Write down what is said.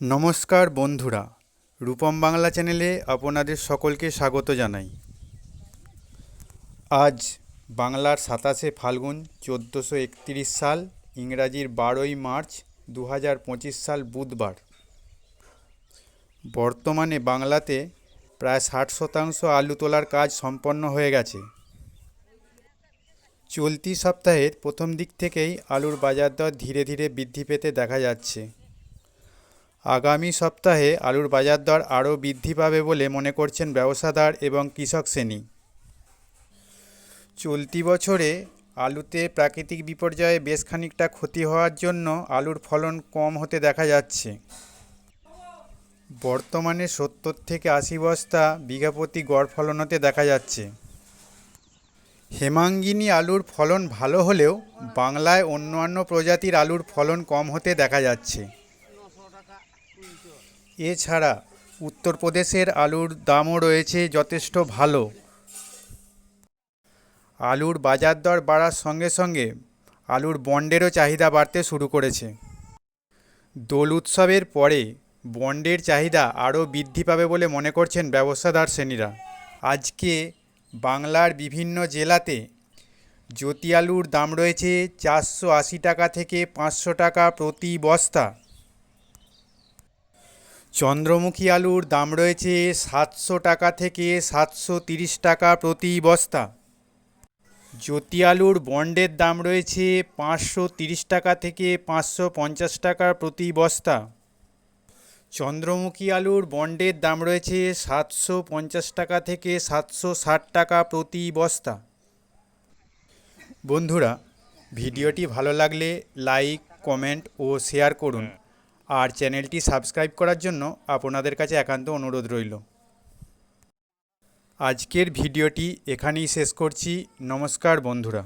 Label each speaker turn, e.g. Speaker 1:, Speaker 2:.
Speaker 1: নমস্কার বন্ধুরা, রূপম বাংলা চ্যানেলে আপনাদের সকলকে স্বাগত জানাই। আজ বাংলার সাতাশে ফাল্গুন চোদ্দোশো একত্রিশ সাল, ইংরাজির বারোই মার্চ দু হাজার পঁচিশ সাল বুধবার। বর্তমানে বাংলাতে প্রায় ষাট শতাংশ আলু তোলার কাজ সম্পন্ন হয়ে গেছে। চলতি সপ্তাহের প্রথম দিক থেকেই আলুর বাজার দর ধীরে ধীরে বৃদ্ধি পেতে দেখা যাচ্ছে। আগামী সপ্তাহে আলুর বাজার দর আরও বৃদ্ধি পাবে বলে মনে করছেন ব্যবসাদার এবং কৃষক শ্রেণি। চলতি বছরে আলুতে প্রাকৃতিক বিপর্যয়ে বেশ খানিকটা ক্ষতি হওয়ার জন্য আলুর ফলন কম হতে দেখা যাচ্ছে। বর্তমানে সত্তর থেকে আশি বস্তা বিঘা প্রতি গড় ফলন হতে দেখা যাচ্ছে। হেমাঙ্গিনী আলুর ফলন ভালো হলেও বাংলায় অন্যান্য প্রজাতির আলুর ফলন কম হতে দেখা যাচ্ছে। এছাড়া উত্তরপ্রদেশের আলুর দামও রয়েছে যথেষ্ট ভালো। আলুর বাজার দর বাড়ার সঙ্গে সঙ্গে আলুর বন্ডেরও চাহিদা বাড়তে শুরু করেছে। দোল উৎসবের পরে বন্ডের চাহিদা আরও বৃদ্ধি পাবে বলে মনে করছেন ব্যবসাদার শ্রেণীরা। আজকে বাংলার বিভিন্ন জেলাতে জ্যোতি আলুর দাম রয়েছে চারশো আশি টাকা থেকে পাঁচশো টাকা প্রতি বস্তা। চন্দ্রমুখী আলুর দাম রয়েছে সাতশো টাকা থেকে সাতশো তিরিশ টাকা প্রতি বস্তা। জ্যোতি আলুর বন্ডের দাম রয়েছে পাঁচশো তিরিশ টাকা থেকে পাঁচশো পঞ্চাশ টাকা প্রতি বস্তা। চন্দ্রমুখী আলুর বন্ডের দাম রয়েছে সাতশো পঞ্চাশ টাকা থেকে সাতশো ষাট টাকা প্রতি বস্তা। বন্ধুরা, ভিডিওটি ভালো লাগলে লাইক, কমেন্ট ও শেয়ার করুন। আর চ্যানেলটি সাবস্ক্রাইব করার জন্য আপনাদের কাছে একান্ত অনুরোধ রইল। আজকের ভিডিওটি এখানেই শেষ করছি। নমস্কার বন্ধুরা।